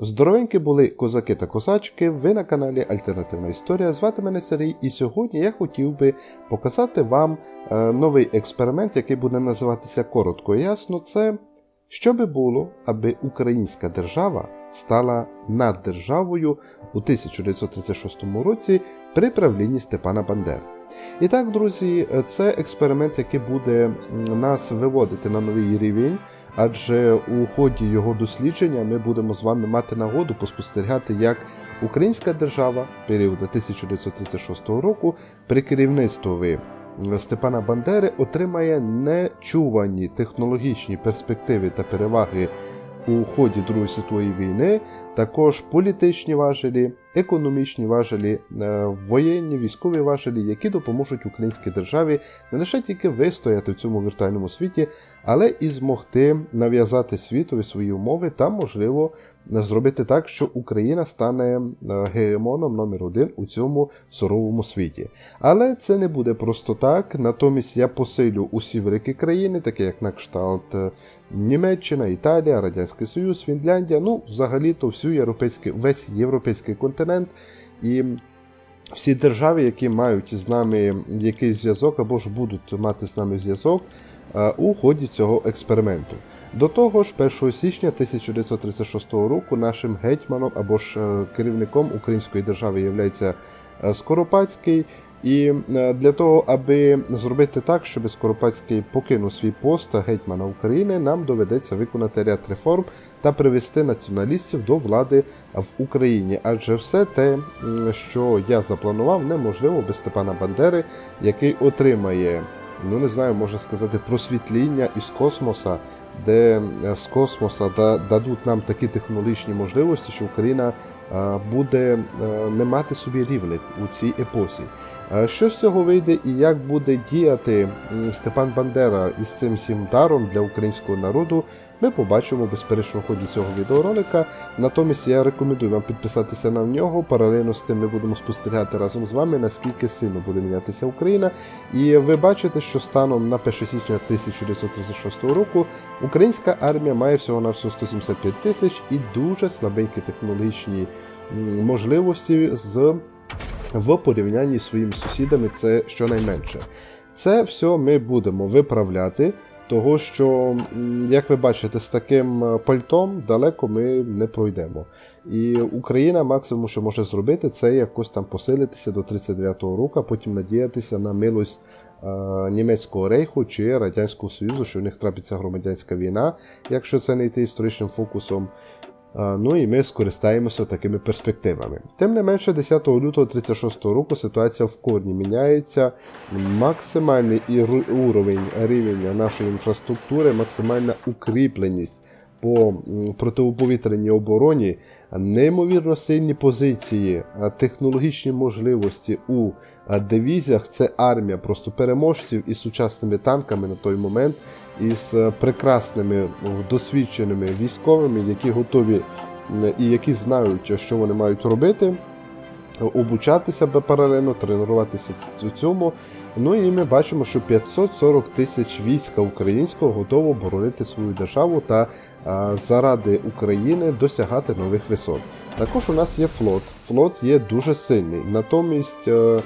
Здоровенькі були козаки та козачки. Ви на каналі Альтернативна Історія. Звати мене Сергій, і сьогодні я хотів би показати вам е, новий експеримент, який буде називатися коротко і ясно. Це що би було, аби українська держава стала наддержавою у 1936 році при правлінні Степана Бандери. І так, друзі, це експеримент, який буде нас виводити на новий рівень, адже у ході його дослідження ми будемо з вами мати нагоду поспостерігати, як українська держава періоду 1936 року при керівництві Степана Бандери отримає нечувані технологічні перспективи та переваги у ході Другої світової війни, також політичні важелі, економічні важелі, е, воєнні, військові важелі, які допоможуть українській державі не лише тільки вистояти в цьому віртуальному світі, але і змогти нав'язати світові свої умови та, можливо, зробити так, що Україна стане е, гегемоном номер один у цьому суровому світі. Але це не буде просто так. Натомість я посилю усі великі країни, такі як на кшталт е, Німеччина, Італія, Радянський Союз, Фінляндія, ну, взагалі-то всю європейський, весь європейський континент і. Всі держави, які мають з нами якийсь зв'язок або ж будуть мати з нами зв'язок е, у ході цього експерименту. До того ж, 1 січня 1936 року нашим гетьманом або ж е, керівником української держави є Скоропадський. І е, для того, аби зробити так, щоб Скоропадський покинув свій пост гетьмана України, нам доведеться виконати ряд реформ та привести націоналістів до влади в Україні. Адже все те, що я запланував, неможливо без Степана Бандери, який отримає, ну не знаю, можна сказати, просвітління із космоса, де е, з космоса да- дадуть нам такі технологічні можливості, що Україна е, буде е, не мати собі рівних у цій епосі. Е, Що з цього вийде і як буде діяти Степан Бандера із цим всім даром для українського народу, ми побачимо безперечно в ході цього відеоролика. Натомість я рекомендую вам підписатися на нього. Паралельно з тим ми будемо спостерігати разом з вами, наскільки сильно буде мінятися Україна. І ви бачите, що станом на 1 січня 1936 року українська армія має всього на всього 175 тисяч і дуже слабенькі технологічні можливості з в порівнянні з своїми сусідами, це щонайменше. Це все ми будемо виправляти, того що, як ви бачите, з таким е, пальтом далеко ми не пройдемо. І Україна максимум, що може зробити, це якось там посилитися до 39-го року, потім надіятися на милость е, німецького рейху чи Радянського Союзу, що в них трапиться громадянська війна, якщо це не йти історичним фокусом. Ну і ми скористаємося такими перспективами. Тим не менше, 10 лютого 36 року ситуація в корні міняється. Максимальний уровень рівня нашої інфраструктури, максимальна укріпленість по протиповітряній обороні, неймовірно сильні позиції, технологічні можливості у дивізіях. Це армія просто переможців із сучасними танками на той момент, із е, прекрасними досвідченими військовими, які готові і які знають, що вони мають робити. Обучатися паралельно, тренуватися цьому. Ну і ми бачимо, що 540 тисяч війська українського готово боронити свою державу та а, заради України досягати нових висот. Також у нас є флот. Флот є дуже сильний. Натомість. е, м,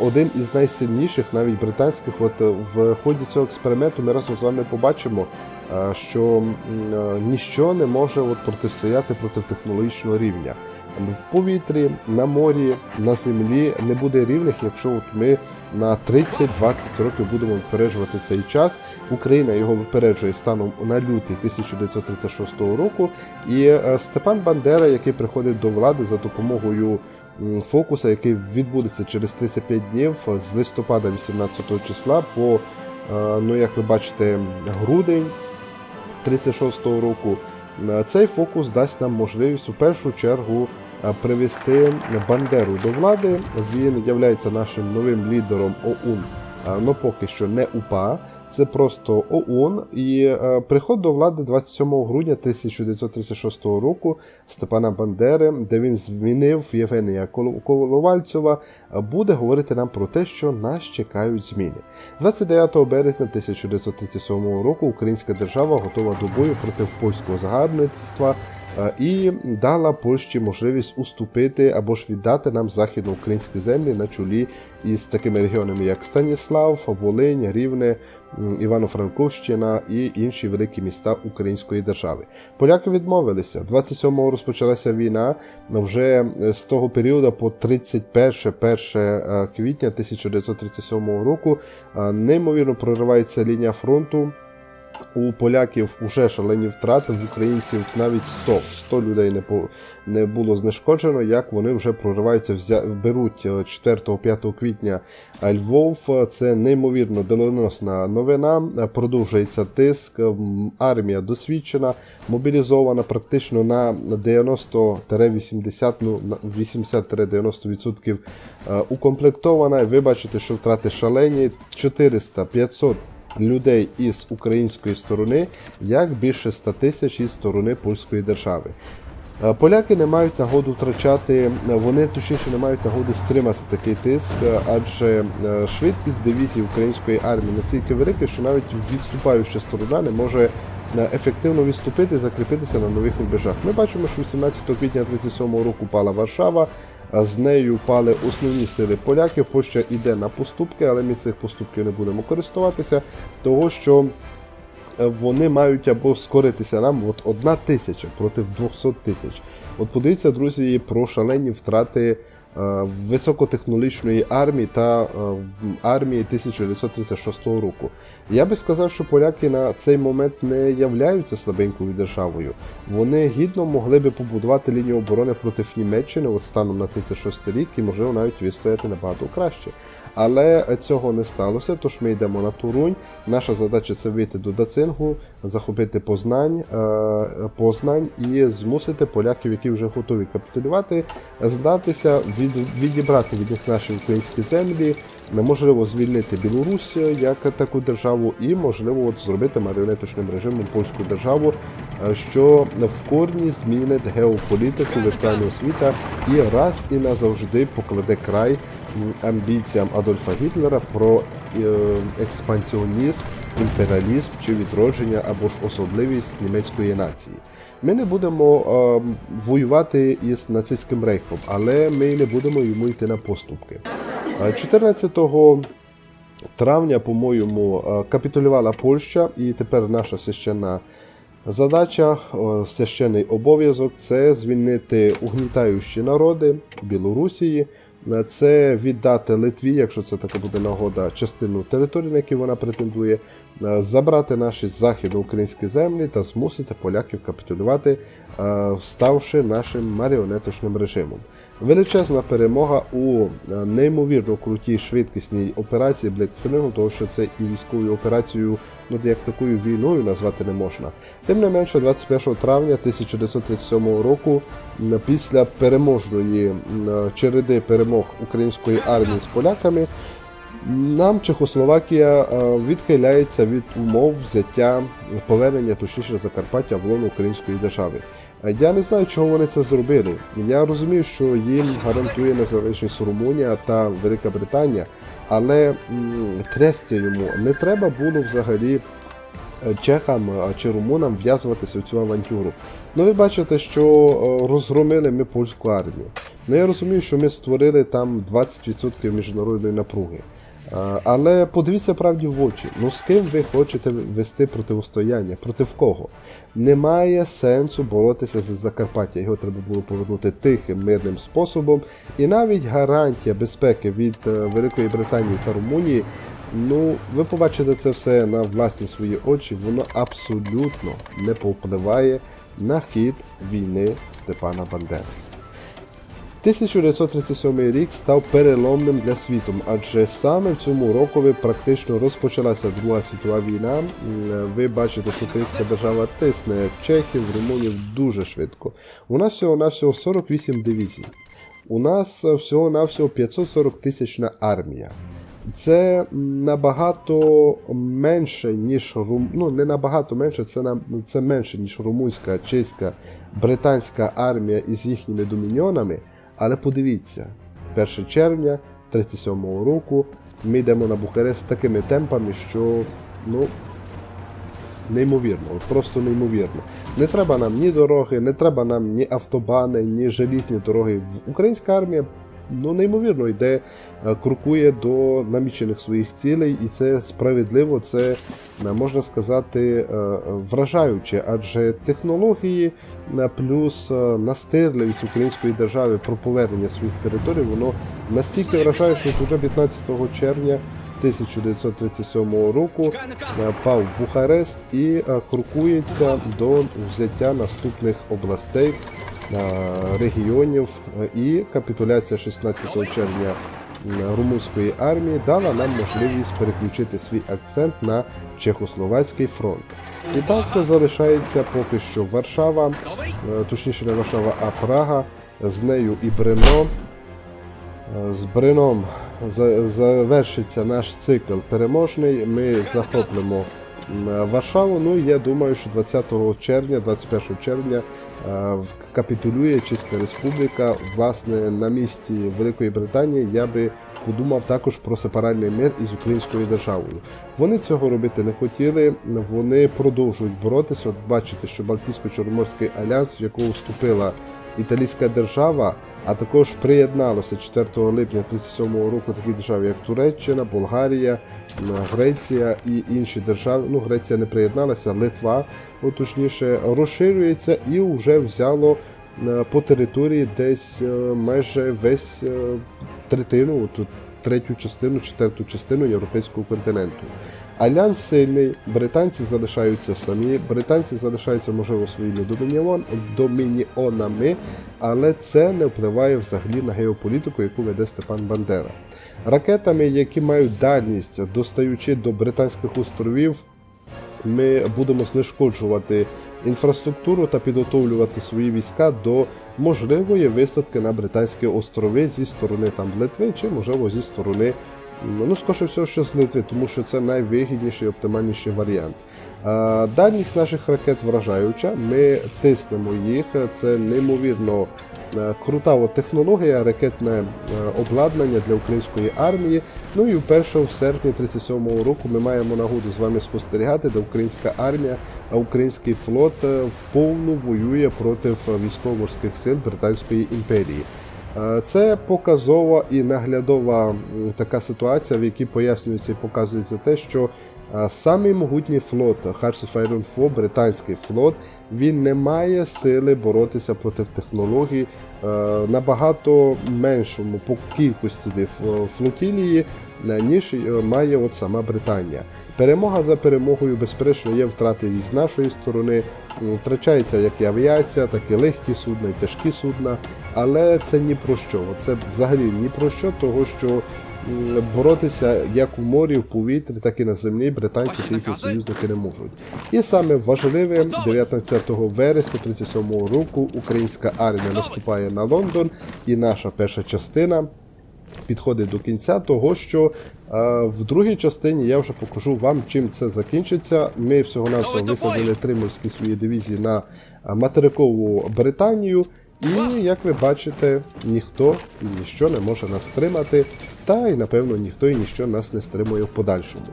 Один із найсильніших, навіть британських, от е, в ході цього експерименту ми разом з вами побачимо, е, що е, ніщо не може от протистояти проти технологічного рівня. В повітрі, на морі, на землі не буде рівних, якщо от ми на 30-20 років будемо випереджувати цей час. Україна його випереджує станом на лютий 1936 року. І Степан Бандера, який приходить до влади за допомогою фокуса, який відбудеться через 35 днів з листопада 18 числа по, е, ну як ви бачите, грудень 36-го року. Е, Цей фокус дасть нам можливість у першу чергу е, привести Бандеру до влади. Він є нашим новим лідером ОУН. е, Ну, поки що не УПА, це просто ОУН. І е, приход до влади 27 грудня 1936 року Степана Бандери, де він змінив Євгенія Кол- Коловальцева, буде говорити нам про те, що нас чекають зміни. 29 березня 1937 року українська держава готова до бою проти польського загарбництва і дала Польщі можливість уступити або ж віддати нам західноукраїнські землі на чолі із такими регіонами, як Станіслав, Волинь, Рівне, Івано-Франковщина і інші великі міста Української держави. Поляки відмовилися. 27-го розпочалася війна. Вже е, з того періоду по 31 1 е, квітня 1937 року е, неймовірно проривається лінія фронту. У поляків вже шалені втрати, в українців навіть 100 100 людей не по не було знешкоджено, як вони вже прориваються, взя, беруть 4-5 квітня Львов. Це неймовірно доленосна новина. Продовжується тиск. Армія досвідчена, мобілізована практично на 90-80, ну на 80-90% е, укомплектована. Ви бачите, що втрати шалені 400-500 людей із української сторони, як більше 100 тисяч із сторони польської держави. Е, Поляки не мають нагоду втрачати, е, вони точніше не мають нагоди стримати такий тиск, е, адже швидкість дивізії української армії настільки велика, що навіть відступаюча сторона не може ефективно відступити закріпитися на нових рубежах. Ми бачимо, що 18 квітня 37 року пала Варшава. З нею пали основні сили поляків. Польща йде на поступки, але ми цих поступків не будемо користуватися, того що е, вони мають або скоритися нам от одна тисяча проти 200 тисяч. От подивіться, друзі, про шалені втрати е, високотехнологічної армії та е, армії 1936 року. Я би сказав, що поляки на цей момент не являються слабенькою державою. Вони гідно могли би побудувати лінію оборони проти Німеччини от станом на 1006 рік і, можливо, навіть відстояти набагато краще. Але цього не сталося, тож ми йдемо на Турунь. Наша задача це вийти до Дацингу, захопити Познань, е, Познань і змусити поляків, які вже готові капітулювати, здатися, від, відібрати від них наші українські землі, неможливо звільнити Білорусь як таку державу, і можливо от зробити маріонеточним режимом польську державу, е, що в корні змінить геополітику віртуального світа і раз і назавжди покладе край амбіціям Адольфа Гітлера про експансіонізм, імперіалізм чи відродження або ж особливість німецької нації. Ми не будемо е, воювати із нацистським рейхом, але ми не будемо йому йти на поступки. Е, 14 травня, по-моєму, е, капітулювала Польща, і тепер наша священна задача, е, священний обов'язок це звільнити угнітаючі народи Білорусії. Це віддати Литві, якщо це така буде нагода, частину території, на які вона претендує, е, забрати наші західноукраїнські землі та змусити поляків капітулювати, е, ставши нашим маріонеточним режимом. Величезна перемога у е, неймовірно крутій швидкісній операції Блексингу, тому що це і військовою операцією, ну як такою війною назвати не можна. Тим не менше, 21 травня 1937 року, після переможної череди перемог української армії з поляками, нам Чехословакія е, відхиляється від умов взяття повернення, точніше Закарпаття в лоно української держави. Е, Я не знаю, чого вони це зробили. Я розумію, що їм гарантує незалежність Румунія та Велика Британія, але м, трясця йому не треба було взагалі е, чехам е, чи румунам в'язуватися в цю авантюру. Ну ви бачите, що розгромили ми польську армію. Ну я розумію, що ми створили там 20% міжнародної напруги. Але подивіться правді в очі. Ну з ким ви хочете вести протистояння? Проти кого? Немає сенсу боротися за Закарпаття. Його треба було повернути тихим мирним способом. І навіть гарантія безпеки від е, Великої Британії та Румунії. Ну, ви побачите це все на власні свої очі. Воно абсолютно не повпливає на хід війни Степана Бандери. 1937 рік став переломним для світу, адже саме в цьому рокові практично розпочалася Друга світова війна. Ви бачите, що українська держава тисне чехів, румунів дуже швидко. У нас всього-навсього 48 дивізій. У нас всього-навсього 540 тисячна армія. Це набагато менше, ніж рум... ну не набагато менше, це на... це менше, ніж румунська, чеська, британська армія із їхніми доміньйонами. Але подивіться, 1 червня 37-го року ми йдемо на Бухарест такими темпами, що ну, неймовірно, от просто неймовірно. Не треба нам ні дороги, не треба нам ні автобани, ні желізні дороги. Українська армія ну, неймовірно йде, е, крокує до намічених своїх цілей, і це справедливо, це е, можна сказати е, вражаюче, адже технології плюс настирливість української держави про повернення своїх територій, воно настільки вражає, що уже 15 червня 1937 року пав Бухарест і крокується до взяття наступних областей, регіонів е, і капітуляція 16 червня румунської армії дала нам можливість переключити свій акцент на Чехословацький фронт. І так залишається поки що Варшава, е, точніше не Варшава, а Прага, з нею і Брно. Е, З Бреном завершиться наш цикл переможний. Ми захоплимо Варшаву. Ну я думаю, що 20 червня, 21 червня е, капітулює Чеська Республіка. Власне, на місці Великої Британії я би подумав також про сепаральний мир із українською державою. Вони цього робити не хотіли. Вони продовжують боротися. От бачите, що Балтійсько-Чорноморський альянс, в якого вступила італійська держава, а також приєдналося 4 липня 37 року такі держави, як Туреччина, Болгарія, Греція і інші держави. Ну, Греція не приєдналася, Литва, точніше, розширюється і вже взяло по території десь е, майже весь е, третину, тут третю частину, четверту частину європейського континенту. Альянс сильний, британці залишаються самі, британці залишаються, можливо, своїми домініон, домініонами, але це не впливає взагалі на геополітику, яку веде Степан Бандера. Ракетами, які мають дальність, достаючи до Британських островів, ми будемо знешкоджувати інфраструктуру та підготовлювати свої війська до можливої висадки на Британські острови зі сторони там Литви чи можливо зі сторони. Ну, скоріше всього, що з Литви, тому що це найвигідніший і оптимальніший варіант. Дальність наших ракет вражаюча. Ми тиснемо їх. Це неймовірно крута от технологія, ракетне е, обладнання для української армії. Ну і вперше в серпні 37-го року ми маємо нагоду з вами спостерігати, де українська армія, а український флот е, вповну воює проти військово-морських сил Британської імперії. Е, Це показова і наглядова така ситуація, в якій пояснюється і показується те, що е, самий могутній флот 4, британський флот, він не має сили боротися проти технологій е, набагато меншому по кількості флотілії, ніж е, має от сама Британія. Перемога за перемогою, безперечно, є втрати з нашої сторони. Втрачається як і авіація, так і легкі судна, і тяжкі судна. Але це ні про що. Це взагалі ні про що, того що боротися як у морі, в повітрі, так і на землі британці та їхні союзники не можуть. І саме важливе 19 вересня 37 року українська армія наступає на Лондон, і наша перша частина підходить до кінця того, що е, в другій частині я вже покажу вам, чим це закінчиться. Ми всього навсього Готовий висадили три морські свої дивізії на е, материкову Британію. І як ви бачите, ніхто і ніщо не може нас стримати, та й напевно ніхто і ніщо нас не стримує в подальшому.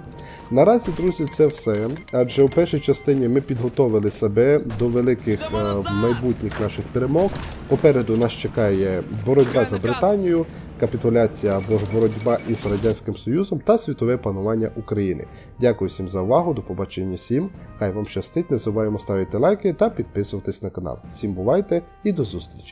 Наразі, друзі, це все. Адже у першій частині ми підготовили себе до великих е, майбутніх наших перемог. Попереду нас чекає боротьба за Британію, капітуляція або ж боротьба із Радянським Союзом та світове панування України. Дякую всім за увагу, до побачення всім. Хай вам щастить, не забуваємо ставити лайки та підписуватись на канал. Всім бувайте і до зустрічі!